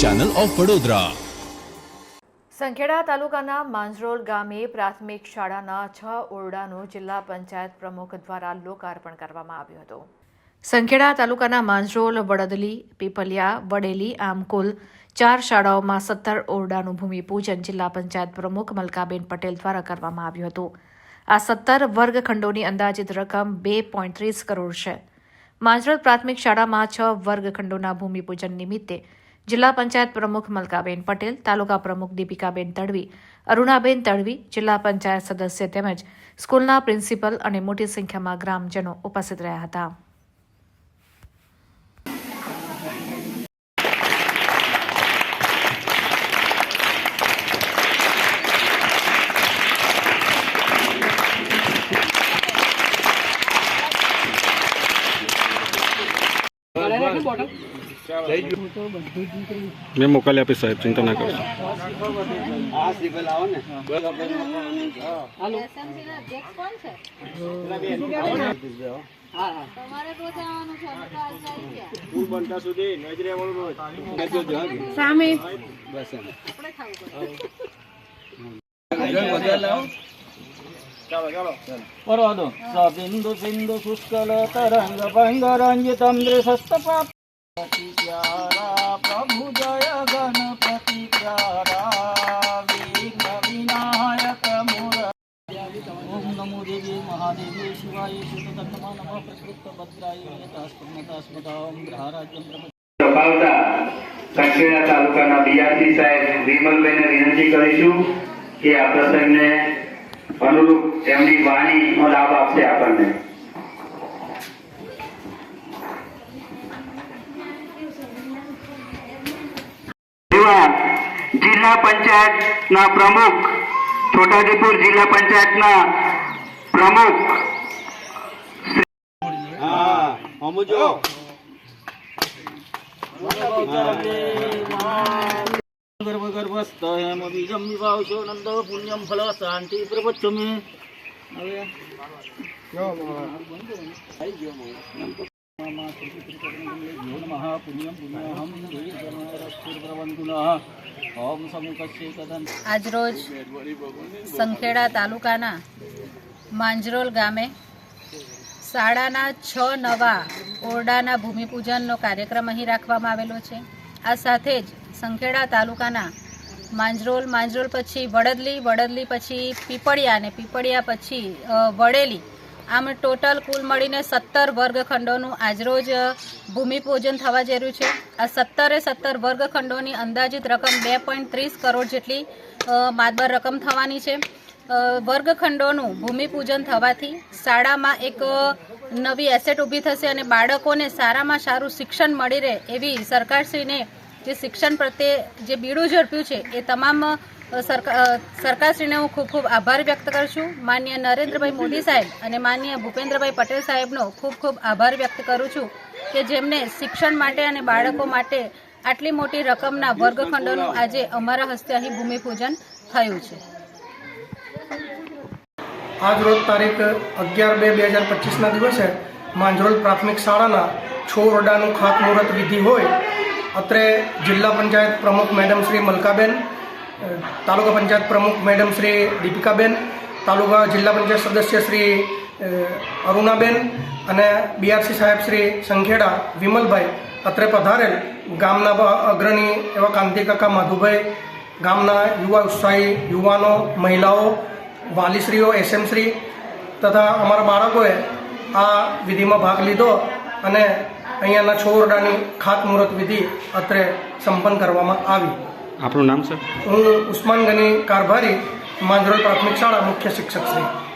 Channel of Vadodara Sankheda તાલુકાના માંજરોલ ગામે પ્રાથમિક શાળાના છ ઓરડાનું જિલ્લા પંચાયત પ્રમુખ દ્વારા લોકાર્પણ કરવામાં આવ્યું હતું. સંખેડા તાલુકાના માંજરોલ, વડદલી, પીપલિયા, વડેલી આમ કુલ ચાર શાળાઓમાં સત્તર ઓરડાનું ભૂમિપૂજન જિલ્લા પંચાયત પ્રમુખ મલકાબેન પટેલ દ્વારા કરવામાં આવ્યું હતું. આ સત્તર વર્ગખંડોની અંદાજિત રકમ બે પોઈન્ટ ત્રીસ કરોડ છે. માંજરોલ પ્રાથમિક શાળામાં છ વર્ગખંડોના ભૂમિપૂજન નિમિત્તે જિલ્લા પંચાયત પ્રમુખ મલકાબેન પટેલ, તાલુકા પ્રમુખ દીપિકાબેન તડવી, અરુણાબેન તડવી, જિલ્લા પંચાયત સદસ્ય તેમજ સ્કૂલના પ્રિન્સિપલ અને મોટી સંખ્યામાં ગ્રામજનો ઉપસ્થિત રહ્યા હતા. મેં મોકલી આપી સાહેબ ચિંતા ના કરશો. સામે. આપણે પરોદો સબિંદુ શુષ્કલ તરંગ ભંગરંજિતમ દૃશસ્તપાપતિ પ્યારા, પ્રભુ જય ગણપતિ પ્યારા. વિઘ્ન વિનાયક ઓમ નમો દેવી મહાદેવી શિવાય શુદ્ધતત્મા નમઃ પ્રકૃત ભદ્રાય તાસ્પન્નતાસ્મતા ઓમ ગ્રહરાજ્યમ અપાવતા સંખેડા તાલુકાના બીઆરસી સાહેબ વિમલબેને વિનંતી કરીશું કે આ પ્રસંગને અનુરૂપ તેમની વાણીનો લાભ આપશે આપણને. એવા જિલ્લા પંચાયતના પ્રમુખ, છોટાઉદેપુર જિલ્લા પંચાયતના પ્રમુખ ગર્ભ ગર્ભસ્થ હેમ બીજમ વિભાવશો નંદ પુણ્યમ ફલ શાંતિ હવે ઓમ સમુખસ્ય કદન આજરોજ સંખેડા તાલુકાના માંજરોલ ગામે શાળાના છ નવા ઓરડાના ભૂમિપૂજનનો કાર્યક્રમ અહીં રાખવામાં આવેલો છે. આ સાથે જ સંખેડા તાલુકાના માંજરોલ માંજરોલ પછી વડદલી વડદલી પછી પીપળિયા અને પીપળિયા પછી વડેલી આમ ટોટલ કુલ મળીને સત્તર વર્ગખંડોનું આજરોજ ભૂમિપૂજન થવા જઈ રહ્યું છે. આ સત્તરે સત્તર વર્ગખંડોની અંદાજિત રકમ બે પોઈન્ટ ત્રીસ કરોડ જેટલી માતબર રકમ થવાની છે. વર્ગખંડોનું ભૂમિપૂજન થવાથી શાળામાં એક નવી એસેટ ઊભી થશે અને બાળકોને સારામાં સારું શિક્ષણ મળી રહે એવી સરકારશ્રીને જે શિક્ષણ પ્રત્યે જે બીડું ઝડપ્યું છે, એ તમામ અ, સરકા- અ, સરકારશ્રીને હું ખૂબ ખૂબ આભાર વ્યક્ત કરું છું. માન્ય નરેન્દ્રભાઈ મોદી સાહેબ અને માન્ય ભૂપેન્દ્રભાઈ પટેલ સાહેબનો ખૂબ ખૂબ આભાર વ્યક્ત કરું છું કે જેમને શિક્ષણ માટે અને બાળકો માટે આટલી મોટી રકમના વર્ગખંડોનું આજે અમારા હસ્તે અહીં ભૂમિપૂજન થયું છે. આજ રોજ તારીખ અગિયાર બે બે હજાર પચીસના દિવસે માંજરોલ પ્રાથમિક શાળાના છ ઓરડાનું ખાતમુહૂર્ત વિધિ હોય અત્રે જિલ્લા પંચાયત પ્રમુખ મેડમ શ્રી મલકાબેન તાલુકા પંચાયત પ્રમુખ મેડમ શ્રી દીપિકાબેન, તાલુકા જિલ્લા પંચાયત સદસ્ય શ્રી અરુણાબેન અને બીઆરસી સાહેબ શ્રી સંખેડા વિમલભાઈ. અત્રે પધારેલ ગામના અગ્રણી એવા કાંતિકાકા માધુભાઈ, ગામના યુવા ઉત્સાહી યુવાનો, મહિલાઓ, વાલીશ્રીઓ એસએમશ્રી તથા અમારા બાળકોએ આ વિધિમાં ભાગ લીધો અને અહીંયાના છોરડાની ખાતમુહૂર્ત વિધિ અત્રે સંપન્ન કરવામાં આવી. આપણું નામ સર? હું ઉસ્માન ગની કારભારી માંજરોલ પ્રાથમિક શાળા મુખ્ય શિક્ષક શ્રી.